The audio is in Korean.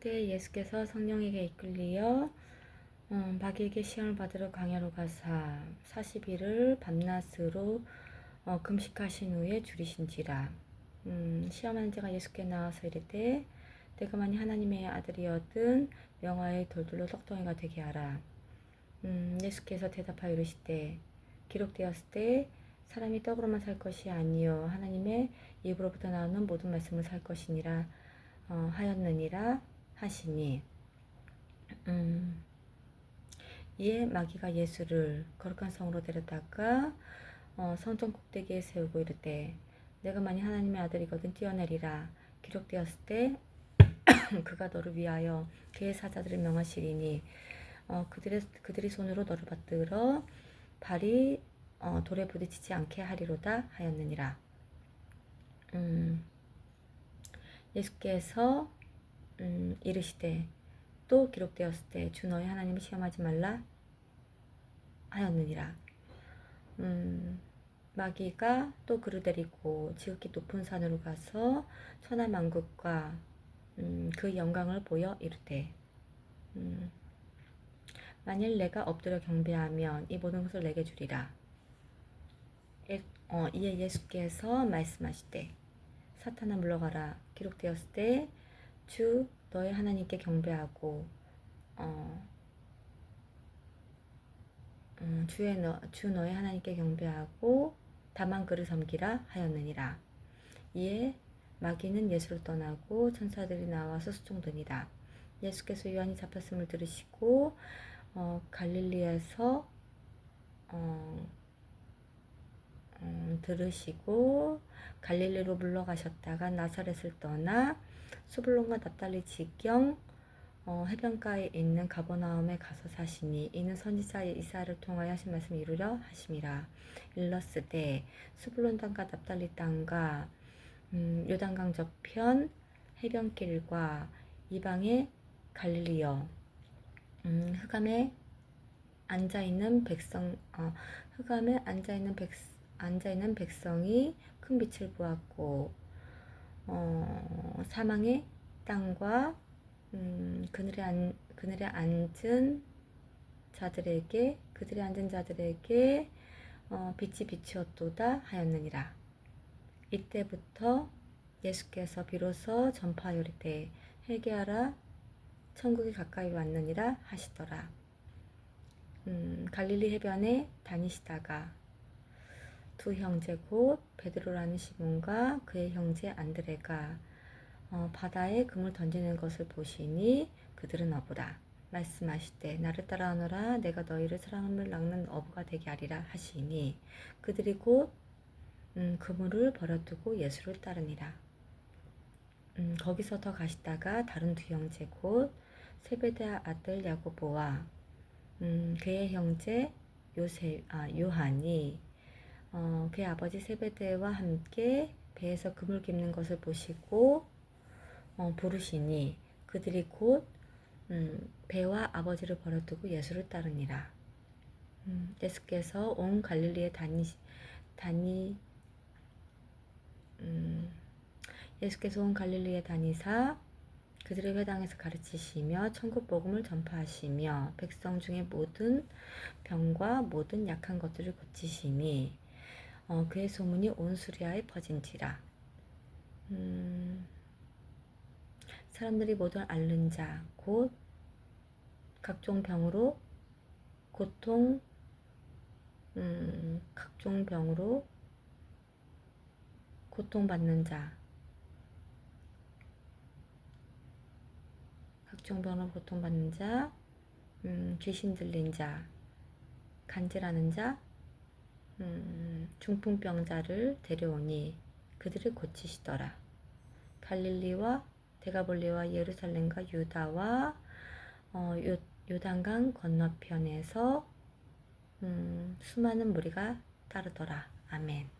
그때 예수께서 성령에게 이끌리어 음, 마귀에게 시험을 받으러 광야로 가사 40일을 밤낮으로 어, 금식하신 후에 줄이신지라. 음, 시험하는 자가 예수께 나와서 이르되 내가 만일 하나님의 아들이었든 명화의 돌들로 떡덩이가 되게 하라. 음, 예수께서 대답하여 이르시되 기록되었을 때 사람이 떡으로만 살 것이 아니요 하나님의 입으로부터 나오는 모든 말씀을 살 것이니라 어, 하였느니라 하시니 음, 이에 마귀가 예수를 거룩한 성으로 데려다가 어, 성전 꼭대기에 세우고 이르되 내가 만일 하나님의 아들이거든 뛰어내리라 기록되었을 때 그가 너를 위하여 그의 사자들을 명하시리니 어, 그들의 그들이 손으로 너를 받들어 발이 어, 돌에 부딪히지 않게 하리로다 하였느니라. 음, 예수께서 음, 이르시되 또 기록되었을 때 주 너희 하나님을 시험하지 말라 하였느니라. 음, 마귀가 또 그를 데리고 지극히 높은 산으로 가서 천하 만국과 음, 그 영광을 보여 이르되 음, 만일 내가 엎드려 경배하면 이 모든 것을 내게 주리라. 예, 어, 이에 예수께서 말씀하시되 사탄아 물러가라 기록되었을 때 주 너의 하나님께 경배하고 어, 음, 주의 너, 주 너의 하나님께 경배하고 다만 그를 섬기라 하였느니라. 이에 마귀는 예수를 떠나고 천사들이 나와서 수종드니라. 예수께서 요한이 잡혔음을 들으시고 어, 갈릴리에서 어, 음, 들으시고 갈릴리로 물러가셨다가 나사렛을 떠나 수블론과 납달리 지경 어, 해변가에 있는 가버나움에 가서 사시니 이는 선지자 이사를 통하여 하신 말씀 이루려 하심이라. 일러스되 수블론 땅과 납달리 땅과 음, 요단강 저편 해변길과 이방의 갈릴리여 음, 흑암에 앉아 있는 백성 어, 흑암에 앉아 있는 백 앉아 있는 백성이 큰 빛을 보았고 어, 사망의 땅과 음, 그늘에 안 그늘에 앉은 자들에게 그들에 앉은 자들에게 어, 빛이 비추었도다 하였느니라. 이때부터 예수께서 비로소 전파하여 이르되 회개하라 천국이 가까이 왔느니라 하시더라. 음, 갈릴리 해변에 다니시다가 두 형제 곧 베드로라는 시몬과 그의 형제 안드레가 어, 바다에 금을 던지는 것을 보시니 그들은 어부라 말씀하시되 나를 따라오너라. 내가 너희를 사랑을 낚는 어부가 되게 하리라 하시니 그들이 곧 음, 그물을 버려두고 예수를 따르니라. 음, 거기서 더 가시다가 다른 두 형제 곧 세베대 아들 야고보와 음, 그의 형제 요세 아, 요한이 어, 그의 아버지 세베대와 함께 배에서 그물 깁는 것을 보시고 어, 부르시니 그들이 곧 음, 배와 아버지를 버려두고 예수를 따르니라. 음, 예수께서 온 갈릴리에 다니 다니 음, 예수께서 온 갈릴리에 다니사 그들의 회당에서 가르치시며 천국 복음을 전파하시며 백성 중에 모든 병과 모든 약한 것들을 고치시니 어, 그의 소문이 온 수리아에 퍼진지라. 음, 사람들이 모두 앓는 자, 곧 각종 병으로 고통, 음, 각종 병으로 고통받는 자, 각종 병으로 고통받는 자, 음, 귀신 들린 자, 간질하는 자, 음, 중풍병자를 데려오니 그들을 고치시더라. 갈릴리와 데가볼리와 예루살렘과 유다와 어, 요, 요단강 건너편에서 음, 수많은 무리가 따르더라. 아멘.